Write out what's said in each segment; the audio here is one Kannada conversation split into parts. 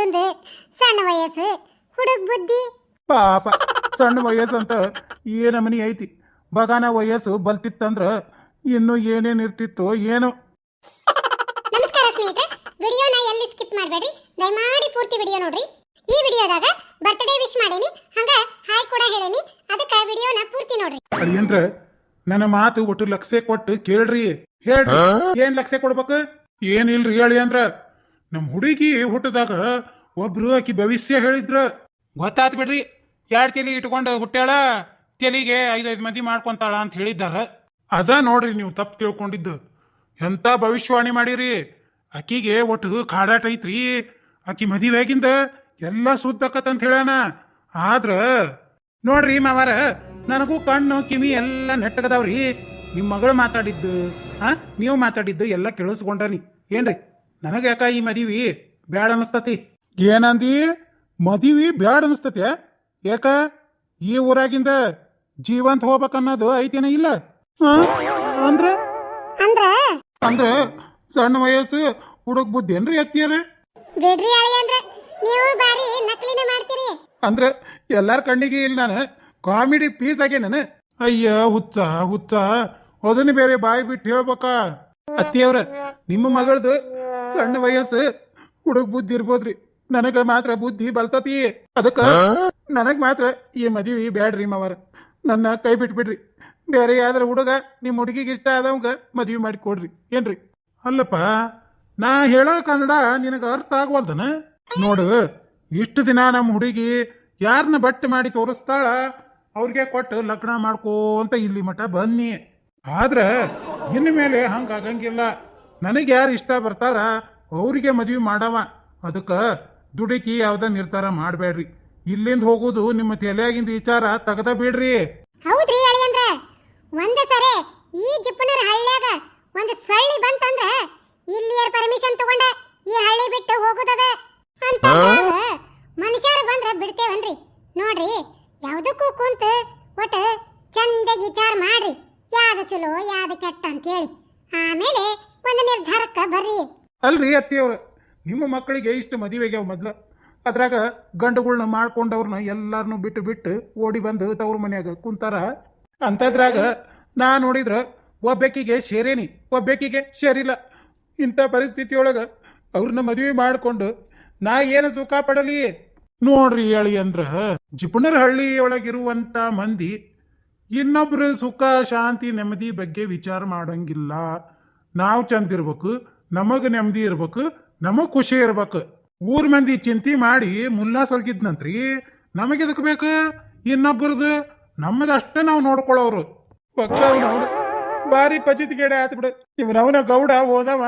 ಹುಡುಗಂದು ಸಣ್ಣ ವಯಸ್ಸು ಹುಡುಗ ಬುದ್ಧಿ. ಪಾಪ ಸಣ್ಣ ವಯಸ್ಸಂತ ಏನಮನಿ ಐತಿ. ಬಗಾನ ವಯಸ್ಸು ಬಲ್ತಿತ್ತಂದ್ರ ಇನ್ನು ಏನೇನ್ ಇರ್ತಿತ್ತೋ ಏನೋ. ನಮಸ್ಕಾರ ಸ್ನೇಹಿತರೆ ವಿಡಿಯೋನ ಎಲ್ಲಿ ಸ್ಕಿಪ್ ಮಾಡಬೇಡಿ ದಯಮಾಡಿ ಪೂರ್ತಿ ವಿಡಿಯೋ ನೋಡ್ರಿ. ಈ ವಿಡಿಯೋದಾಗ ಬರ್ತ್ಡೇ ವಿಶ್ ಮಾಡೇನಿ ಹಂಗ ಹಾಯ್ ಕೂಡ ಹೇಳೇನಿ. ಅದಕ್ಕೆ ವಿಡಿಯೋನ ಪೂರ್ತಿ ನೋಡ್ರಿ. ಅಳಿಯಂದ್ರ ನನ್ನ ಮಾತು ಒಟ್ಟು ಲಕ್ಷೆ ಕೊಟ್ಟು ಕೇಳ್ರಿ. ಹೇಳ್ರಿ ಏನ್ ಲಕ್ಷೆ ಕೊಡ್ಬೇಕು? ಏನಿಲ್ರಿ ಹೇಳಿ ಅಂದ್ರ. ನಮ್ ಹುಡುಗಿ ಹುಟ್ಟದಾಗ ಒಬ್ರು ಆಕಿ ಭವಿಷ್ಯ ಹೇಳಿದ್ರ. ಗೊತ್ತಾತ್ ಬಿಡ್ರಿ ಎರಡು ತಲೆ ಇಟ್ಕೊಂಡು ಹುಟ್ಟ್ಯಾಳ ತೆಲಿಗೆ ಐದೈದು ಮಂದಿ ಮಾಡ್ಕೊಂತಾಳ ಅಂತ ಹೇಳಿದ್ದಾರ. ಅದ ನೋಡ್ರಿ ನೀವು ತಪ್ಪು ತಿಳ್ಕೊಂಡಿದ್ದು. ಎಂತ ಭವಿಷ್ಯವಾಣಿ ಮಾಡಿರಿ? ಆಕಿಗೆ ಒಟ್ಟು ಕಾಡಾಟ ಐತ್ರಿ. ಆಕಿ ಮದುವೆಗಿಂದ ಎಲ್ಲ ಸುದ್ದಕತ್ತಂತ ಹೇಳ್ಯಾನ. ಆದ್ರ ನೋಡ್ರಿ ಮಾವಾರ ನನಗೂ ಕಣ್ಣು ಕಿವಿ ಎಲ್ಲ ನೆಟ್ಟಗದಾವ್ರಿ. ನಿಮ್ಮ ಮಗಳು ಮಾತಾಡಿದ್ದು ಹಾ ನೀವು ಮಾತಾಡಿದ್ದು ಎಲ್ಲ ಕೇಳಿಸ್ಕೊಂಡ್ರಿ ಏನ್ರಿ? ನನಗೆ ಯಾಕ ಈ ಮದಿವಿ ಬ್ಯಾಡ ಅನಸ್ತತಿ? ಏನಂದಿ? ಮದಿವಿ ಬ್ಯಾಡ ಅನಸ್ತತಿ ಯಾಕ? ಈ ಊರಾಗಿಂದ ಜೀವಂತ ಹೋಗ್ಬೇಕನ್ನೋದು ಐತೇನ ಇಲ್ಲ? ಅಂದ್ರೆ? ಅಂದ್ರ? ಅಂದ್ರೆ ಸಣ್ಣ ವಯಸ್ಸು ಹುಡುಗ ಬುದ್ಧಿ ಏನ್ರಿ ಎತ್ತಿಯರ? ಬಿಡ್ರಿ ಅಳಿ ಅಂದ್ರ ನೀವು ಬಾರಿ ನಕಲಿನ ಮಾಡ್ತೀರಿ. ಅಂದ್ರೆ ಎಲ್ಲಾರ ಕಣ್ಣಿಗೆ ಇಲ್ಲ ನಾನು ಕಾಮಿಡಿ ಪೀಸ್ ಆಗಿ ನಾನು. ಅಯ್ಯ ಹುಚ್ಚ ಹುಚ್ಚ. ಅದನ್ನ ಬೇರೆ ಬಾಯಿ ಬಿಟ್ಟು ಹೇಳ್ಬೇಕಾ? ಅತ್ತಿಯವ್ರ ನಿಮ್ಮ ಮಗಳದು ಸಣ್ಣ ವಯಸ್ಸು. ಹುಡುಗ ಬುದ್ಧಿ ಇರ್ಬೋದ್ರಿ. ನನಗ ಮಾತ್ರ ಬುದ್ಧಿ ಬಲ್ತತಿ. ಅದಕ್ಕ ನನಗ್ ಮಾತ್ರ ಈ ಮದುವೆ ಬ್ಯಾಡ್ರಿ ಮಾವರ. ನನ್ನ ಕೈ ಬಿಟ್ಬಿಡ್ರಿ. ಬೇರೆ ಯಾವ್ದಾರ ಹುಡುಗ ನಿಮ್ಮ ಹುಡುಗಿಗೆ ಇಷ್ಟ ಆದವಂಗ ಮದುವೆ ಮಾಡಿ ಕೊಡ್ರಿ. ಏನ್ರಿ? ಅಲ್ಲಪ್ಪ ನಾ ಹೇಳೋ ಕನ್ನಡ ನಿನಗೆ ಅರ್ಥ ಆಗವಲ್ದನ? ನೋಡು ಇಷ್ಟು ದಿನ ನಮ್ಮ ಹುಡುಗಿ ಯಾರನ್ನ ಬಟ್ಟೆ ಮಾಡಿ ತೋರಿಸ್ತಾಳ ಅವ್ರಿಗೆ ಕೊಟ್ಟು ಲಗ್ನ ಮಾಡ್ಕೋಂತ ಇಲ್ಲಿ ಮಠ ಬನ್ನಿ. ಆದ್ರ ಇನ್ನು ಮೇಲೆ ಹಂಗ ಆಗಂಗಿಲ್ಲ ನನಗೆ ಯಾರು ಇಷ್ಟ ಬರ್ತಾರ, ಅವರಿಗೆ ಮದುವೆ ಮಾಡವ. ಅದಕ್ಕೆ ದುಡುಕಿ ಯಾವ್ದ ನಿರ್ಧಾರ ಮಾಡಬೇಡ್ರಿ. ಇಲ್ಲಿಂದ ಹೋಗೋದು ನಿಮ್ಮ ತಲೆಯಾಗಿಂದ ವಿಚಾರ ತೆಗದ ಬಿಡ್ರಿ ಅಳಿ ಅಂದ್ರ ಒಂದ ಸರೆ ಈ ಜಿಪ್ಪನರ ಹಳ್ಳ್ಯಾಗ ಒಂದು ಸೊಳ್ಳಿ ಬಂತಂದ್ರ ಇಲ್ಲಿಯರ ಪರ್ಮಿಷನ್ ತಗೊಂಡ ಈ ಹಳ್ಳಿ ಬಿಟ್ಟು ಹೋಗುದದ ಅಂತ ಮನುಷ್ಯರು ಬಂದ್ರ ಬಿಡ್ತೇವನ್ರಿ ನೋಡ್ರಿ ಯಾವ್ದಕ್ಕೂ ಕುಂತ ಒಟ್ಟ ಚಂದಾಗಿ ವಿಚಾರ ಮಾಡ್ರಿ ಯಾವ್ದು ಚಲೋ ಯಾವ್ದು ಕೆಟ್ಟ ಅಂತೇಳಿ ಆಮೇಲೆ ಒಂದು ನಿರ್ಧಾರಕ್ಕ ಬರ್ರಿ ಅಲ್ರಿ ಅತ್ತಿಯವ್ರ, ನಿಮ್ಮ ಮಕ್ಕಳಿಗೆ ಇಷ್ಟು ಮದುವೆಗೆ ಮೊದಲು. ಅದ್ರಾಗ ಗಂಡುಗಳನ್ನ ಮಾಡ್ಕೊಂಡವ್ರನ್ನ ಎಲ್ಲಾರನ್ನೂ ಬಿಟ್ಟು ಬಿಟ್ಟು ಓಡಿ ಬಂದು ತವ್ರ ಮನ್ಯಾಗ ಕುಂತಾರ. ಅಂಥದ್ರಾಗ ನಾ ನೋಡಿದ್ರ ಒಬ್ಬಾಕಿಗೆ ಸೇರೇನಿ, ಒಬ್ಬಾಕಿಗೆ ಸೇರಿಲ್ಲ. ಇಂಥ ಪರಿಸ್ಥಿತಿಯೊಳಗ ಅವ್ರನ್ನ ಮದುವೆ ಮಾಡಿಕೊಂಡು ನಾ ಏನು ಸುಖ ಪಡಲಿ? ನೋಡ್ರಿ ಹೇಳಿ ಅಂದ್ರ ಹಳ್ಳಿ ಒಳಗಿರುವಂತ ಮಂದಿ ಇನ್ನೊಬ್ಬರು ಸುಖ, ಶಾಂತಿ, ನೆಮ್ಮದಿ ಬಗ್ಗೆ ವಿಚಾರ ಮಾಡಂಗಿಲ್ಲ. ನಾವು ಚಂದ ಇರ್ಬೇಕು ನಮಗ್ ನೆಮ್ಮದಿ ಇರ್ಬೇಕು ನಮಗೆ ಖುಷಿ ಇರ್ಬೇಕು. ಊರ್ ಮಂದಿ ಚಿಂತೆ ಮಾಡಿ ಮುಲ್ಲಾ ಸೊಲ್ಗಿದ್ನಂತ್ರಿ. ನಮಗೆ ಎದಕ್ ಬೇಕು? ಇನ್ನೊಬ್ಬರದು. ನಮ್ಮದಷ್ಟೇ ನಾವು ನೋಡ್ಕೊಳ್ಳೋರು ಭಾರಿ ಪಚಿತಿಗೇಡೆ ಆಯ್ತು ಬಿಡು. ಇವನವನ ಗೌಡ ಹೋದವ.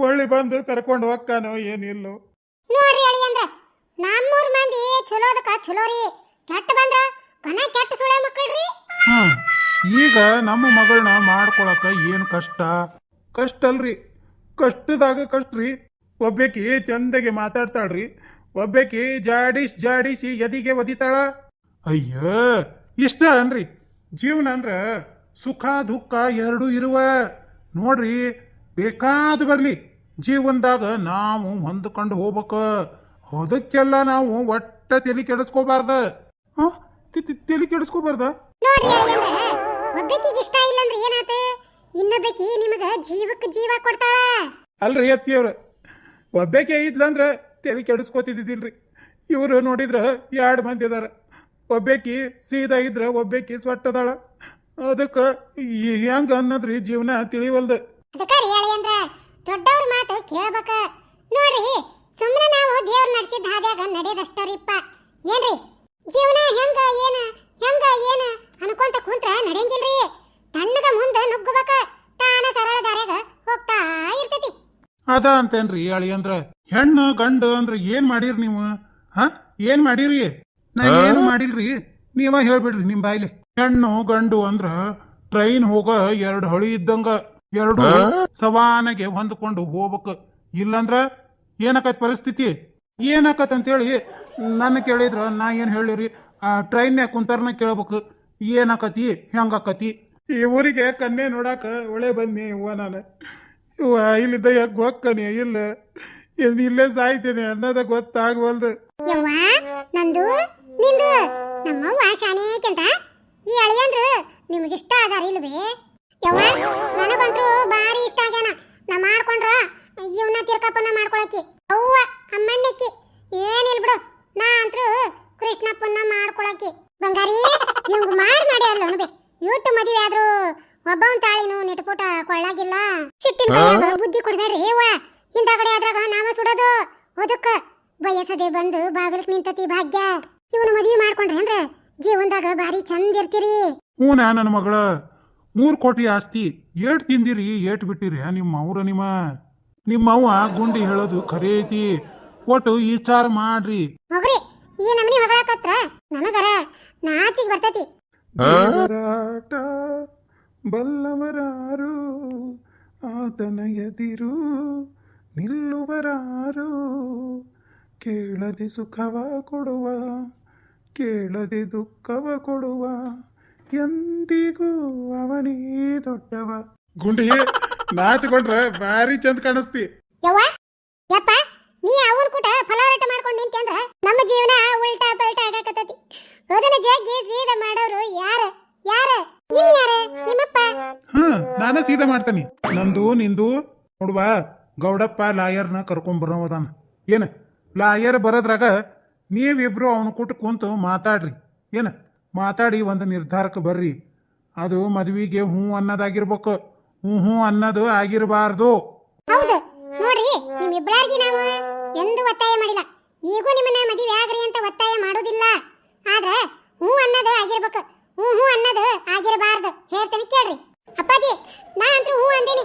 ಹೊಳ್ಳಿ ಬಂದು ಕರ್ಕೊಂಡು ಹೋಗ್ತಾನೋ ಏನಿಲ್ಲೋ. ನೋಡ್ರಿ ಅಳಿ ಅಂದ್ರ ನಮ್ಮೂರ್ ಮಂದಿ ಕೆಟ್ಟ ಬಂದ್ರ ಕನ ಕೆಟ್ಟ ಸುಳೆ ಮಕ್ಕಳ್ರಿ. ಈಗ ನಮ್ಮ ಮಗಳನ್ನ ಮಾಡ್ಕೊಳಕ ಏನು ಕಷ್ಟ? ಕಷ್ಟ ಅಲ್ರಿ ಕಷ್ಟದಾಗ ಕಷ್ಟ ರೀ ಒಬ್ಬಾಕಿ ಚಂದಗೆ ಮಾತಾಡ್ತಾಳ್ರಿ. ಒಬ್ಬಾಕಿ ಜಾಡಿಸ್ ಜಾಡಿಸಿ ಎದಿಗೆ ಒದಿತಾಳ. ಅಯ್ಯೋ, ಇಷ್ಟ ಅನ್ರಿ. ಜೀವನ ಅಂದ್ರ ಸುಖ ದುಃಖ ಎರಡೂ ಇರುವ. ನೋಡ್ರಿ, ಬೇಕಾದ ಬರ್ಲಿ. ಜೀವನದಾಗ ನಾವು ಹೊಂದ್ಕೊಂಡು ಹೋಗ್ಬೇಕು. ಅದಕ್ಕೆಲ್ಲ ನಾವು ಒಟ್ಟ ತಲೆ ಕೆಡಿಸ್ಕೋಬಾರ್ದ. ತಲೆ ಕೆಡಿಸ್ಕೋಬಾರ್ದ? ಇನ್ನೊಬ್ಬಾಕಿ ನಿಮಗ ಜೀವಕ್ಕೆ ಜೀವ ಕೊಡ್ತಾಳ? ಅಲ್ರಿ ಅತ್ತಿಯವ್ರ ಒಬ್ಬಾಕೆ ಇದ್ಲಂದ್ರ ತಲೆ ಕೆಡಿಸ್ಕೋತಿದ್ದಿಲ್ರಿ ಇವರು ನೋಡಿದ್ರೆ ಎರಡು ಮಂದಿ ಇದಾರೆ ಒಬ್ಬಾಕಿ ಸೀದಾ ಇದ್ರೆ ಒಬ್ಬಾಕಿ ಸೊಟ್ಟದಾಳ ಅದಕ್ಕೆ ಹೆಂಗ ಅನ್ನದ್ರಿ ಜೀವನ ತಿಳಿವಲ್ದು. ಅದಕ್ಕೆ ಅಂದ್ರ ದೊಡ್ಡವ್ರ ಮಾತು ಕೇಳ್ಬೇಕ. ನೋಡ್ರಿ ಸುಮ್ಮನೆ ನಾವು ದೇವ್ರ ನಡೆಸಿದ ಹಾದ್ಯಾಗ ನಡೆಯದಷ್ಟರಿಪ್ಪ ಏನ್ರಿ ಜೀವನ ಹೆಂಗ ಏನ? ಅದ ಅಂತೇನ್ರಿ ಅಳಿ ಅಂದ್ರ ಹೆಣ್ಣು ಗಂಡು ಅಂದ್ರ ಏನ್ ಮಾಡಿರಿ ನೀವು? ಹಾ? ಏನ್ ಮಾಡಿರಿ? ನಾ ಏನು ಮಾಡಿಲ್ರಿ? ನೀವ ಹೇಳ್ಬಿಡ್ರಿ ನಿಮ್ ಬಾಯ್ಲಿ. ಹೆಣ್ಣು ಗಂಡು ಅಂದ್ರ ಟ್ರೈನ್ ಹೋಗ ಎರಡು ಹೊಳಿ ಇದ್ದಂಗ ಎರಡು ಸವಾನಗೆ ಹೊಂದ್ಕೊಂಡು ಹೋಗ್ಬೇಕ. ಇಲ್ಲಂದ್ರ ಏನಾಕತ್ ಪರಿಸ್ಥಿತಿ? ಏನಾಕತ್ ಅಂತೇಳಿ ನನ್ನ ಕೇಳಿದ್ರ ನಾ ಏನ್ ಹೇಳಿರಿ? ಆ ಟ್ರೈನ್ಯಾಗ ಕುಂತಾರನ ಕೇಳ್ಬೇಕು. ಏನಾಕತಿ? ಹೆಂಗಾಕತಿ? ಈ ಊರಿಗೆ ಕನ್ಯೆ ನೋಡಾಕ ಒಳ್ಳೆ ಬನ್ನಿ ಓ ನಾನು. ಇವ ಇಲ್ಲಿದ್ದ ಯಾಕೆ ಹೋಗ್ಕನಿ ಇಲ್ಲ. ಏನ್ ಇಲ್ಲೇ ಸಾಯ್ತೇನೆ ಅನ್ನೋದ ಗೊತ್ತಾಗವಲ್ದು. ಯವ್ವ, ನಂದು, ನಿಂದು, ನಮ್ಮವ್ವ ಶಾನೇಕಂತ ಈ ಅಳಿಯಂದ್ರು ನಿಮ್ಗೆ ಇಷ್ಟ ಅದಾರ ಇಲ್ವೇ? ಯವ್ವ, ನನಗಂತೂ ಬಾರಿ ಇಷ್ಟ ಆಗ್ಯಾನ. ನಾ ಮಾಡ್ಕೊಂಡ್ರ ಇವನ್ನ ತಿರ್ಕಪ್ಪನ ಮಾಡ್ಕೊಳಕಿ ಅವ್ವ ಅಮ್ಮಣ್ಣಕ್ಕಿ ಏನಿಲ್ ಬಿಡು ನಾ ಅಂತ್ರು ಕೃಷ್ಣಪ್ಪನ್ನ ಮಾಡ್ಕೊಳಕಿ ಬಂಗಾರಿ ಇವಂಗ್ ಮಾಡಿ ಮಾಡಿ ಅಲ್ಲ ಅನ್ಬೆ ಇಟ್ಟು ಮದುವೆ ಆದ್ರೂ ಒಬ್ಬವನ್ ತಾಳಿನು ನೆಟ್ಪುಟ ಕೊಳ್ಳಾಗಿಲ್ಲ ಸಿಟ್ಟಿನ ಕೈಯಾಗ ಬುದ್ಧಿ ಕೊಡ್ಬೇಡ್ರಿ ಯವ್ವ ಹಿಂದಗಡೆ ಅದ್ರಾಗ ನಾವ ಸುಡೋದು. ಅದಕ್ಕ ಬಯಸದೆ ಬಂದು ಬಾಗಿಲಕ್ ನಿಂತತಿ ಭಾಗ್ಯ. ಇವನು ಮದುವೆ ಮಾಡ್ಕೊಂಡ್ರಿ ಅಂದ್ರೆ ಜೀವನದಾಗ ಭಾರಿ ಚಂದ ಇರ್ತೀರಿ. ಹ್ಞೂ ನನ್ನ ಮಗಳ. ಮೂರು ಕೋಟಿ ಆಸ್ತಿ. ಏಟ್ ತಿಂದಿರಿ ಏಟ್ ಬಿಟ್ಟಿರಿ ನಿಮ್ಮ ಅವ್ರ ನಿಮ್ಮ. ನಿಮ್ಮ ಅವ್ವ ಗುಂಡಿ ಹೇಳೋದು ಖರೆ ಐತಿ. ಒಟ್ಟು ವಿಚಾರ ಮಾಡ್ರಿ. ಹೋಗ್ರಿ. ಈ ನಮನಿ ಹೊಗಳಕತ್ರ ನನಗರ ನಾಚಿಗೆ ಬರ್ತತಿ. ಬಲ್ಲವರಾರು ಆತನ ಎದಿರು ನಿಲ್ಲುವರಾರು. ಕೇಳದೆ ಸುಖವ ಕೊಡುವ, ಕೇಳದೆ ದುಃಖವ ಕೊಡುವ, ಎಂದಿಗೂ ಅವನೇ ದೊಡ್ಡವ. ಗುಂಡಿ ನಾಚಿಕೊಂಡ್ರೆ ಭಾರಿ ಚಂದ ಕಾಣಿಸ್ತಿ. ಯವ್ವ, ಯಪ್ಪ, ನೀ ಅವನ್ ಕೂಟ ಫಲಾರಟ ಮಾಡ್ಕೊಂಡು ನಿಂತಿ ಅಂದ್ರ ನಮ್ಮ ಜೀವನ ಉಲ್ಟಾ ಪಲ್ಟಾ ಆಗಕತ್ತತಿ. ಅದನ್ನ ಜಗ್ಗಿ ಸೀದ ಮಾಡೋರು ಯಾರ? ಯಾರ? ಇನ್ ಯಾರ? ನಿಮ್ಮಪ್ಪ? ಹಾ ನಾನ ಸೀದಾ ಮಾಡ್ತೇನೆ. ನಂದು ನಿಂದು ನೋಡುವ ಗೌಡಪ್ಪ ಲಾಯರ್ನ ಕರ್ಕೊಂಬರೋದಾನ ಏನ ಲಾಯರ್ ಬರೋದ್ರಾಗ ನೀವಿಬ್ರು ಅವನ ಕೂಟ ಕುಂತು ಮಾತಾಡ್ರಿ. ಏನ ಮಾತಾಡಿ ಒಂದು ನಿರ್ಧಾರಕ್ಕೆ ಬರ್ರಿ. ಅದು ಮದ್ವಿಗೆ ಹ್ಞೂ ಅನ್ನೋದಾಗಿರ್ಬೇಕು. ಹ್ಞೂ ಹ್ಞೂ ಅನ್ನೋದು ಆಗಿರಬಾರ್ದು. ಹೌದು. ನೋಡ್ರಿ ನಾವು ಎಂದು ಒತ್ತಾಯ ಮಾಡಿಲ್ಲ. ಈಗೂ ನಿಮ್ಮನ್ನ ಮದುವೆ ಆಗ್ರಿ ಅಂತ ಒತ್ತಾಯ ಮಾಡೋದಿಲ್ಲ. ಆದ್ರೆ ಹ್ಞೂ ಅನ್ನೋದು ಆಗಿರ್ಬೇಕು. ಹ್ಞೂ ಹ್ಞೂ ಅನ್ನೋದು, ಆಗಿರಬಾರ್ದು. ಹೇಳ್ತೀನಿ ಕೇಳ್ರಿ. ಅಪ್ಪಾಜಿ ನಾ ಅಂತೂ ಹ್ಞೂ ಅಂದೇನಿ.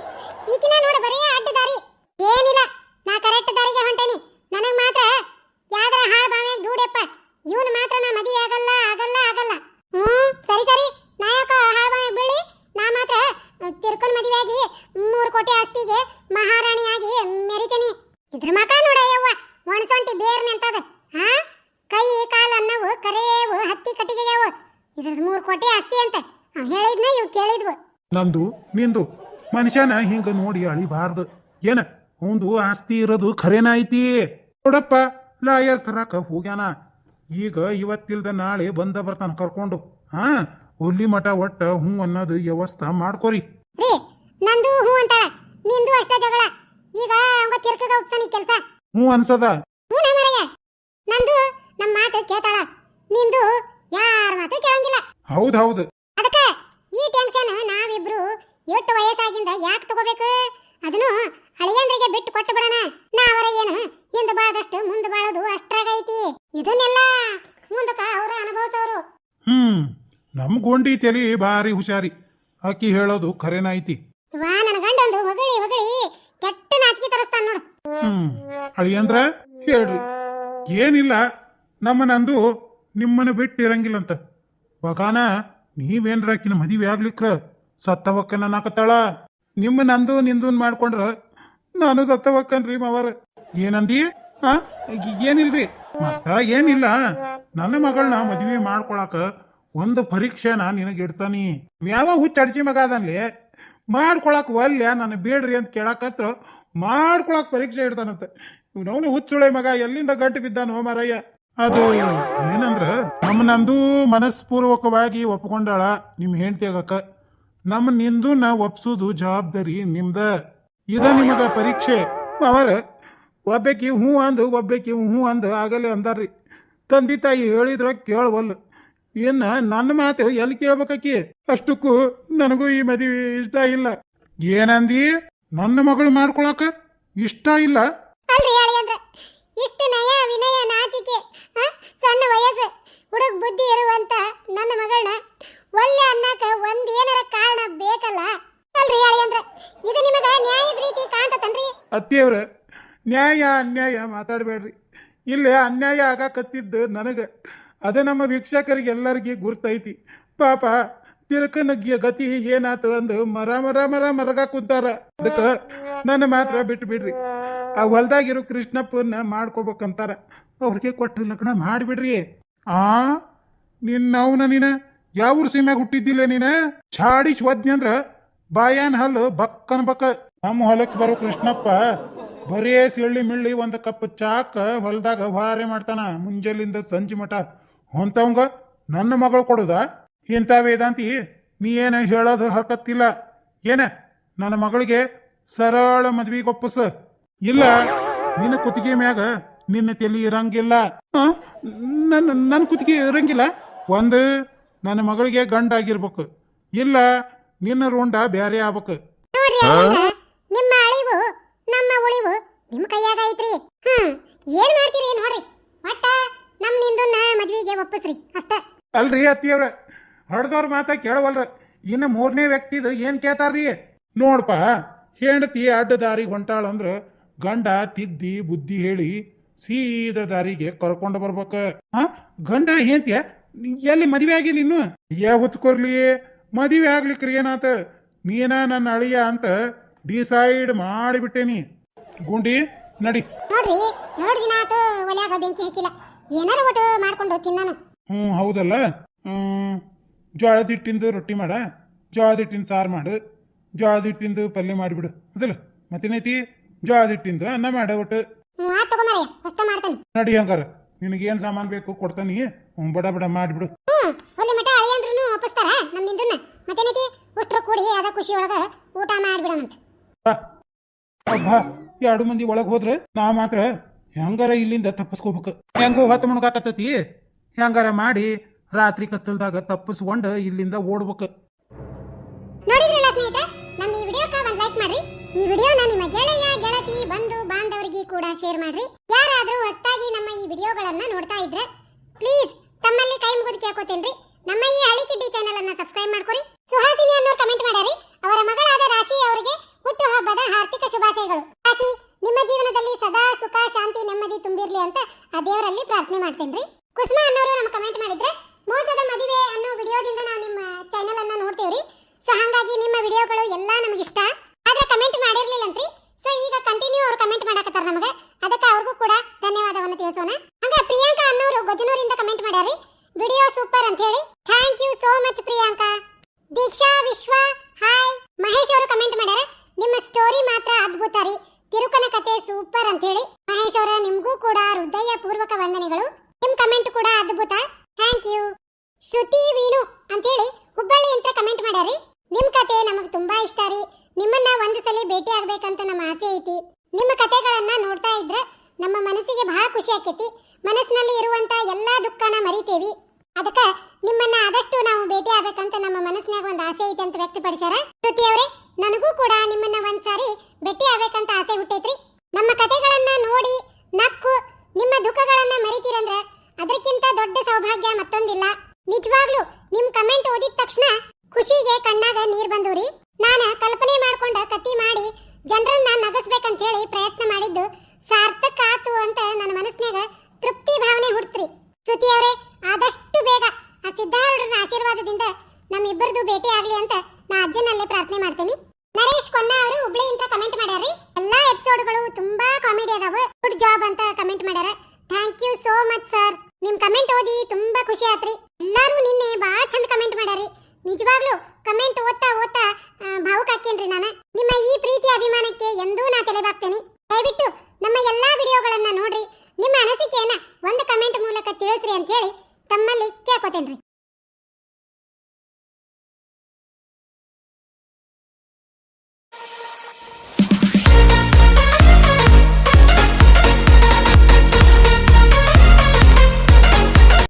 ಈಕಿನ ನೋಡು ಬರೀ ಅಡ್ಡ ದಾರಿ ಏನಿಲ್ಲ, ನಾ ಕರೆಕ್ಟ್ ದಾರಿಗೆ ಹೊಂಟೇನಿ ನನಗ್ ಮಾತ್ರ ಯಾವ್ದಾರ ಹಾಳ್ ಬಾವ್ಯಾಗ ದೂಡಪ್ಪ ಇವನು ಮಾತ್ರ ನಾ ಮದುವೆ ಆಗಲ್ಲ ಆಗಲ್ಲ ಆಗಲ್ಲ ಹ್ಮ್ ಸರಿ ಸರಿ ನಾ ಯಾಕ ಹಾಳ್ ಬಾವ್ಯಾಗ ಬೀಳಿ ನಾ ಮಾತ್ರ ತಿರ್ಕೊಂಡ್ ಮದುವೆ ಆಗಿ ಮೂರು ಕೋಟಿ ಆಸ್ತಿಗೆ ಮಹಾರಾಣಿಯಾಗಿ ಮೆರಿತೀನಿ ಇದ್ರ ಮಕ ನೋಡ ಯವ್ವ ಒಣಸೊಂಟಿ ಬೇರ್ ನಿಂತದ ಹಾ ಕೈ ಕಾಲು ಅನ್ನವು ಕರೇವು ಹತ್ತಿ ಕಟ್ಟಿಗೆಯವು ಇದ್ರದ್ ಮೂರು ಕೋಟಿ ಆಸ್ತಿ ಅಂತ ಅವ್ ಹೇಳಿದ್ನ ಇವ್ ಕೇಳಿದ್ವು ನಂದು ಮನುಷ್ಯನ ಹಿಂಗೆ ನೋಡಿ ಅಳಿಬಾರ್ದು. ಏನ? ಒಂದು ಆಸ್ತಿ ಇರೋದು ಖರೇನ ಐತಿ? ನೋಡಪ್ಪ ಲಾಯರ್ ತರಕ ಹೋಗ್ಯಾನ. ಈಗ ಇವತ್ತಿಲ್ದ ನಾಳೆ ಬಂದ ಬರ್ತಾನ ಕರ್ಕೊಂಡು ಹಾ ಹುಲ್ಲಿ ಮಠ ಒಟ್ಟ ಹೂ ಅನ್ನೋದು ವ್ಯವಸ್ಥೆ ಮಾಡ್ಕೊರಿ. ರೀ ನಂದು ಹ್ಞೂ ಅಂತಾಳ. ನಿಂದು ಅಷ್ಟ ಜಗಳ. ಈಗ ಅವಂಗ ತಿರ್ಕಗ ಹೋಗ್ತಾನಿ ಕೆಲ್ಸ. ಹ್ಞೂ ಅನ್ಸದ? ಹ್ಞೂ ಮರಯ್ಯ? ನಂದು ನಮ್ಮ ಮಾತು ಕೇಳ್ತಾಳ ನಿಂದು ಯಾರ ಮಾತು ಕೇಳಂಗಿಲ್ಲ. ಹೌದ್ ಹೌದು. ಅದಕ್ಕೆ ಈ ಟೆನ್ಷನ್ ನಾವಿಬ್ರು ಎಷ್ಟು ವಯಸ್ಸಾಗಿಂದ ಯಾಕೆ ತಗೋಬೇಕು? ಅದನ್ನು ಹಳೆಯಂದ್ರಿಗೆ ಬಿಟ್ಟು ಕೊಟ್ಟು ಬಿಡೋಣ. ನಾವರ ಏನು? ಹಿಂದೆ ಬಾಳದಷ್ಟು ಮುಂದೆ ಬಾಳೋದು ಅಷ್ಟ್ರಾಗೈತಿ. ಇದನ್ನೆಲ್ಲ ಮುಂದಕ್ಕ ಅವರ ಅನುಭವಿಸೋರು. ಹ್ಮ್ ನಮ್ ಗೊಂಡಿ ತಲಿ ಭಾರಿ ಹುಷಾರಿ. ಅಕ್ಕಿ ಹೇಳೋದು ಖರೇನಾಯ್ತಿ ವಾ ನನ್ನ ಗಂಡಂದು ಹೊಗಳಿ ಹೊಗಳಿ. ಕೆಟ್ಟ ನಾಚಿಕೆ ತರಿಸ್ತಾನ ನೋಡು. ಹ್ಮ್ ಅಳಿಯಂದ್ರ ಹೇಳ್ರಿ. ಏನಿಲ್ಲ ನಮ್ಮ ನಂದು ನಿಮ್ಮನ್ನ ಬಿಟ್ಟಿರಂಗಿಲ್ಲಂತ. ಬಗಾನ ನೀವೇನ್ರ ಆಕಿನ ಮದುವೆ ಆಗ್ಲಿಕ್ರ? ಸತ್ತವಕ್ಕನ ನಾಕತ್ತಾಳ? ನಿಮ್ಮ ನಂದು ನಿಂದು ಮಾಡ್ಕೊಂಡ್ರ ನಾನು ಸತ್ತವಕ್ಕನ್ರಿ ಮಾವರ. ಏನಂದಿ? ಏನಿಲ್ರಿ? ಮತ್ತ ಏನಿಲ್ಲ. ನನ್ನ ಮಗಳನ್ನ ಮದುವೆ ಮಾಡ್ಕೊಳಕ ಒಂದು ಪರೀಕ್ಷೆನ ನಿನಗೆ ಇಡ್ತಾನಿ. ಯಾವ ಹುಚ್ಚಡ್ಸಿ ಮಗ ಅದನ್ಲಿ. ಮಾಡ್ಕೊಳಕ್ ಒಲ್ಯ ನಾನು ಬೇಡ್ರಿ ಅಂತ ಕೇಳಕತ್ರ ಮಾಡ್ಕೊಳಕ್ ಪರೀಕ್ಷೆ ಇಡ್ತಾನಂತ. ಇವನವನು ಹುಚ್ಚುಳೆ ಮಗ, ಎಲ್ಲಿಂದ ಗಂಟು ಬಿದ್ದಾನೋ ಮಾರಯ್ಯ. ಅದು ಏನಂದ್ರ ನಮ್ಮ ನಂದು ಮನಸ್ಪೂರ್ವಕವಾಗಿ ಒಪ್ಕೊಂಡಾಳ ನಿಮ್ ಹೆಂಡತಿ ಆಗಕ್ಕ ನಮ್ಮ ನಿಂದು ನಾ ಒಪ್ಸೋದು ಜವಾಬ್ದಾರಿ ನಿಮ್ದ. ಇದ ನಿಮಗ ಪರೀಕ್ಷೆ. ಅವರ, ಒಬ್ಬಾಕಿ ಹ್ಞೂ ಅಂದು, ಒಬ್ಬಾಕಿ ಹ್ಞೂ ಅಂದು, ಆಗಲೇ ಅಂದಾರ್ರಿ. ತಂದೆ ತಾಯಿ ಹೇಳಿದ್ರ ಕೇಳವಲ್ಲ. ಇನ್ನ ನನ್ನ ಮಾತು ಎಲ್ಲಿ ಕೇಳ್ಬೇಕಾಕಿ? ಅಷ್ಟಕ್ಕೂ ನನಗೂ ಈ ಮದುವೆ ಇಷ್ಟ ಇಲ್ಲ. ಏನಂದಿ? ನನ್ನ ಮಗಳು ಮಾಡ್ಕೊಳಕ ಇಷ್ಟ ಇಲ್ಲ ಅಲ್ರಿ ಹೇಳಿ ಅಂದ್ರ ಇಷ್ಟು ನಯ ವಿನಯ ನಾಚಿಕೆ ಆ, ಸಣ್ಣ ವಯಸ್ಸು ಹುಡುಗ ಬುದ್ಧಿ ಇರುವಂತ ನನ್ನ ಮಗಳನ್ನ ಒಲ್ಲೆ ಅನ್ನಕ ಒಂದ್ ಏನಾರ ಕಾರಣ ಬೇಕಲ್ಲ ಅಲ್ರಿ ಹೇಳಿ ಅಂದ್ರ ಇದು ನಿಮಗ ನ್ಯಾಯದ ರೀತಿ ಕಾಣ್ತತನ್ರಿ ಅತ್ತಿಯವ್ರ, ನ್ಯಾಯ ಅನ್ಯಾಯ ಮಾತಾಡಬೇಡ್ರಿ. ಇಲ್ಲಿ ಅನ್ಯಾಯ ಆಗಾಕತ್ತಿದ್ದು ನನಗೆ. ಅದೇ ನಮ್ಮ ವೀಕ್ಷಕರಿಗೆ ಎಲ್ಲರಿಗೆ ಗುರ್ತೈತಿ. ಪಾಪ ತಿರುಕನಗ್ಗಿಯ ಗತಿ ಏನಾತು ಅಂದು ಮರ ಮರ ಮರ, ಮರಗ ಕುಂತಾರ. ಅದಕ್ಕೆ ನನ್ನ ಮಾತ್ರ ಬಿಟ್ಟು ಬಿಡ್ರಿ ಆ ಹೊಲ್ದಾಗಿರೋ ಕೃಷ್ಣಪ್ಪನ ಮಾಡ್ಕೋಬೇಕಂತಾರ. ಅವ್ರಿಗೆ ಕೊಟ್ಟು ಲಗ್ನ ಮಾಡಿಬಿಡ್ರಿ. ಆ, ನಿನ್ನ ಅವನ ನೀನ? ಯಾವ ಸೀಮ್ಯಾಗ ಹುಟ್ಟಿದ್ದಿಲ್ಲ ನೀನ? ಛಾಡಿ ಒದ್ನಿ ಅಂದ್ರ ಬಾಯಾನ್ ಹಲ್ಲು ಬಕ್ಕನ್ ಬಕ್ಕ. ನಮ್ಮ ಹೊಲಕ್ಕೆ ಬರೋ ಕೃಷ್ಣಪ್ಪ ಬರೇ ಸಿಳ್ಳಿ ಮಿಳ್ಳಿ ಒಂದು ಕಪ್ ಚಾಕ್ ಹೊಲದಾಗ ಭಾರಿ ಮಾಡ್ತಾನ. ಮುಂಜಾಲಿಂದ ಸಂಜೆ ಮಠ. ಹೊಂತವಂಗ ನನ್ನ ಮಗಳು ಕೊಡುದ? ಇಂಥ ವೇದಾಂತಿ ನೀ ಏನು ಹೇಳೋದು ಹರ್ಕತ್ತಿಲ್ಲ. ಏನ? ನನ್ನ ಮಗಳಿಗೆ ಸರಳ ಮದ್ವಿಗೆ ಒಪ್ಪಸ ಇಲ್ಲ, ನಿನ್ನ ಕುತ್ತಿಗೆ ಮ್ಯಾಗ ನಿನ್ನ ತಲೆ ಇರಂಗಿಲ್ಲ. ನನ್ನ ನನ್ನ ಕುತ್ತಿಗೆ ಇರಂಗಿಲ್ಲ? ಒಂದು, ನನ್ನ ಮಗಳಿಗೆ ಗಂಡ ಆಗಿರ್ಬೇಕು ಇಲ್ಲ, ನಿನ್ನ ರೋಂಡ ಬ್ಯಾರೆ ಆಗ್ಬೇಕು ನೋಡ್ರಿ ಅಳಿಯಂದ್ರ, ನಿಮ್ಮ ಅಳಿವು ನಮ್ಮ ಉಳಿವು ನಿಮ್ಮ ಕೈಯಾಗ ಐತ್ರಿ. ಹ್ಮ್, ಏನ್ ಮಾಡ್ತೀರಿ ನೋಡ್ರಿ. ಒಟ್ಟ ನಮ್ ನಿಂದನ್ನ ಮದ್ವಿಗೆ ಒಪ್ಪಿಸ್ರಿ, ಅಷ್ಟ. ಅಲ್ರಿ ಅತ್ತಿಯವ್ರ ಹೊಡೆದವ್ರ ಮಾತ ಕೇಳವಲ್ರ. ಇನ್ನು ಮೂರನೇ ವ್ಯಕ್ತಿದು ಏನ್ ಕೇಳ್ತಾರ್ರಿ? ನೋಡ್ಪ, ಹೆಂಡತಿ ಅಡ್ಡ ದಾರಿ ಹೊಂಟಾಳ ಅಂದ್ರ ಗಂಡ ತಿದ್ದಿ ಬುದ್ಧಿ ಹೇಳಿ ಸೀದ ದಾರಿಗೆ ಕರ್ಕೊಂಡು ಬರ್ಬೇಕ. ಹ ಗಂಡ ಹೆಂಡ್ತಿಯ ಎಲ್ಲಿ ಮದುವೆ ಆಗಿಲ್ಲ ಇನ್ನು? ಯಾ ಹುಚ್ಕೊರ್ಲಿ, ಮದ್ವೆ ಆಗ್ಲಿಕ್ರಿ ಏನಾತ? ನೀನ ನನ್ನ ಅಳಿಯ ಅಂತ ಡಿಸೈಡ್ ಮಾಡಿಬಿಟ್ಟೇನಿ. ಗುಂಡಿ ನಡಿ. ನೋಡ್ರಿ ನೋಡ್ ದಿನ ಆತು ಒಲ್ಯಾಗ ಬೆಂಕಿ ಹಾಕಿಲ್ಲ. ಏನಾರ ಒಟ್ಟು ಮಾಡ್ಕೊಂಡು ತಿನ್ನಾನು ಹ್ಞೂ ಹೌದಲ್ಲ? ಹ್ಮ್, ಜೋಳದ ಹಿಟ್ಟಿಂದು ರೊಟ್ಟಿ ಮಾಡ ಜೋಳದ ಹಿಟ್ಟಿನ ಸಾರು ಮಾಡು ಜೋಳದ ಹಿಟ್ಟಿಂದು ಪಲ್ಯ ಮಾಡಿಬಿಡು. ಅದಲ್ಲ ಮತ್ತೇನೈತಿ? ಜೋಳದ ಹಿಟ್ಟಿಂದು ಅನ್ನ ಮಾಡ ಒಟ್ಟು. ಹ್ಞೂ ಆತ್ ತಗೊಂಬರಯ್ಯ ಅಷ್ಟ ಮಾಡ್ತಾನೆ. ನಡಿ ಹಂಗಾರ. ನಿನಗೇನು ಸಾಮಾನು ಬೇಕು ಕೊಡ್ತಾನಿ? ಹ್ಞೂ ಬಡ ಬಡ ಮಾಡಿಬಿಡು. ಹ್ಞೂ ಒಲ್ಲಿ ಮಠ ಒಪ್ಪಿಸ್ತಾರ ಮತ್ತೇನೈತಿ? ಉಷ್ಟ್ರು ಕೂಡಿ ಅದ ಖುಷಿ ಒಳಗ ಊಟ ಮಾಡ್ಬಿಡೋಣಂತ. ಬಾ. ಅಬ್ಬಾ. ಎರಡು ಮಂದಿ ಒಳಗೆ ಹೋದ್ರೆ ನಾ ಮಾತ್ರ ಹೆಂಗಾರ ಇಲ್ಲಿಂದ ತಪ್ಪಿಸ್ಕೋಬೇಕು? ಹೆಂಗೋ ಹೊತ್ತು ಮುಣಗಾಕತ್ತತಿ ಹೆಂಗಾರ ಮಾಡಿ ರಾತ್ರಿ ಕತ್ತಲ್ದಾಗ ತಪ್ಪಿಸ್ಕೊಂಡು ಇಲ್ಲಿಂದ ಓಡ್ಬೇಕು. ನೋಡಿದ್ರಲ್ಲ ಸ್ನೇಹಿತ ನಮ್ಮ ಈ ವಿಡಿಯೋಕ್ಕ ಒಂದು ಲೈಕ್ ಮಾಡ್ರಿ. ಈ ವಿಡಿಯೋನ ನಿಮ್ಮ ಗೆಳೆಯ, ಗೆಳತಿ, ಬಂಧು, ಬಾಂಧವರಿಗೆ ಕೂಡ ಶೇರ್ ಮಾಡ್ರಿ. ಯಾರಾದರೂ ಹೊಸದಾಗಿ ನಮ್ಮ ಈ ವಿಡಿಯೋಗಳನ್ನ ನೋಡ್ತಾ ಇದ್ರೆ ಪ್ಲೀಸ್ ತಮ್ಮಲ್ಲಿ ಕೈ ಮುಗಿದು ಕೇಳ್ಕೊತೇನ್ರಿ. ನಮ್ಮ ಈ ಹಳಿಕಿಡ್ಡಿ ಚಾನೆಲ್ ಅನ್ನ ಸಬ್ಸ್ಕ್ರೈಬ್ ಮಾಡ್ಕೊರಿ ಸುಹಾಸಿನಿ ಅನ್ನೋರು ಕಮೆಂಟ್ ಮಾಡ್ಯಾರಿ ಅವರ ಮಗಳಾದ ರಾಶಿ ಅವರಿಗೆ ಹುಟ್ಟು ಹಬ್ಬದ ಹಾರ್ದಿಕ ಶುಭಾಶಯಗಳು ರಾಶಿ ನಿಮ್ಮ ಜೀವನದಲ್ಲಿ ಸದಾ ಸುಖ ಶಾಂತಿ ನೆಮ್ಮದಿ ತುಂಬಿರ್ಲಿ ಅಂತ ಆ ದೇವರಲ್ಲಿ ಪ್ರಾರ್ಥನೆ ಮಾಡ್ತೇನ್ರಿ ಕುಸುಮ ಅನ್ನೋರು ನಮ್ಮ ಕಮೆಂಟ್ ಮಾಡಿದ್ರೆ ಮೋಸದ ಮದುವೆ ಅನ್ನೋ ವಿಡಿಯೋದಿಂದ ನಾವು ನಿಮ್ಮ ಚಾನೆಲ್ ಅನ್ನ ನೋಡ್ತೇವ್ರಿ ಸೊ ಹಾಗಾಗಿ ನಿಮ್ಮ ವಿಡಿಯೋಗಳು ಎಲ್ಲ ನಮ್ಗೆ ಇಷ್ಟ ಆದ್ರೆ ಕಮೆಂಟ್ ಮಾಡಿರ್ಲಿಲ್ಲಂತ್ರಿ ಸೊ ಈಗ ಕಂಟಿನ್ಯೂ ಅವ್ರು ಕಮೆಂಟ್ ಮಾಡಕತ್ತಾರ ನಮಗೆ ಅದಕ್ಕೆ ಅವ್ರಿಗೂ ಕೂಡ ಧನ್ಯವಾದವನ್ನು ತಿಳಿಸೋಣ ಹಂಗ ಪ್ರಿಯಾಂಕಾ ಅನ್ನೋರು ಗಜನೂರಿಂದ ಕಮೆಂಟ್ ಮಾಡ್ಯಾರಿ ವಿಡಿಯೋ ಸೂಪರ್ ಅಂತ ಹೇಳಿ thank you so much Priyanka. Deeksha, Vishwa hi Mahesh ಅವರು ಕಮೆಂಟ್ ಮಾಡ್ಯಾರ. ನಿಮ್ಮ ಸ್ಟೋರಿ ಮಾತ್ರ ಅದ್ಭುತ ರೀ. ತಿರುಕನ ಕತೆ ಸೂಪರ್ ಅಂತ ಹೇಳಿ ಮಹೇಶ್ ಅವರ, ನಿಮಗೂ ಕೂಡ ಹೃದಯ ಪೂರ್ವಕ ವಂದನೆಗಳು. ನಿಮ್ ಕಮೆಂಟ್ ಕೂಡ ಅದ್ಭುತ. ಥ್ಯಾಂಕ್ ಯು ಶ್ರುತಿ ವೀಣು ಅಂತೇಳಿ ಹುಬ್ಬಳ್ಳಿ ಅಂತ ಕಮೆಂಟ್ ಮಾಡ್ಯಾರಿ. ನಿಮ್ ಕತೆ ನಮಗ್ ತುಂಬಾ ಇಷ್ಟ ರೀ. ನಿಮ್ಮನ್ನ ಒಂದು ಸಲ ಭೇಟಿ ಆಗ್ಬೇಕಂತ ನಮ್ಮ ಆಸೆ ಐತಿ. ನಿಮ್ಮ ಕತೆಗಳನ್ನ ನೋಡ್ತಾ ಇದ್ರೆ ನಮ್ಮ ಮನಸ್ಸಿಗೆ ಬಹಳ ಖುಷಿ ಆಕೈತಿ. ಕತಿ ಮಾಡಿ ಜನರನ್ನ ನಗಸ್ಬೇಕಂತ ಹೇಳಿ ಪ್ರಯತ್ನ ಮಾಡಿದ್ದು ಸಾರ್ಥಕ ಆತು ಅಂತ ನನ್ನ ಮನಸ್ಸಿನಾಗ ತೃಪ್ತಿ ಭಾವನೆ ಹುಡ್ತ್ರಿ. ಶ್ರುತಿ ಅವರೇ ಆದಷ್ಟು ಬೇಗ ಆ ಸಿದ್ಧಾರೂಢರ ಆಶೀರ್ವಾದದಿಂದ ನಮ್ಮಿಬ್ಬರದು ಭೇಟಿ ಆಗಲಿ ಅಂತ ನಾ ಅಜ್ಜನಲ್ಲೇ ಪ್ರಾರ್ಥನೆ ಮಾಡ್ತೀನಿ. ನರೇಶ್ ಕೊನ್ನ ಅವರು ಅಂತ ಕಮೆಂಟ್ ಮಾಡ್ಯಾರ್ರಿ. ಎಲ್ಲಾ ಎಪಿಸೋಡ್ಗಳು ತುಂಬಾ ಕಾಮಿಡಿ ಅದಾವ. ಗುಡ್ ಜಾಬ್ ಅಂತ ಕಮೆಂಟ್ ಮಾಡ್ಯಾರ. Thank you so much sir ನಿಮ್ ಕಮೆಂಟ್ ಓದಿ ತುಂಬಾ ಖುಷಿ ಆತ್ರಿ. ಎಲ್ಲಾರು ನಿನ್ನೆ ಬಹಳ ಚಂದ ಕಮೆಂಟ್ ಮಾಡ್ಯಾರಿ ನಿಜವಾಗ್ಲೂ ಕಮೆಂಟ್ ಓದ್ತಾ ಓದ್ತಾ ಭಾವುಕ ಹಾಕೇನ್ರಿ ನಾನ?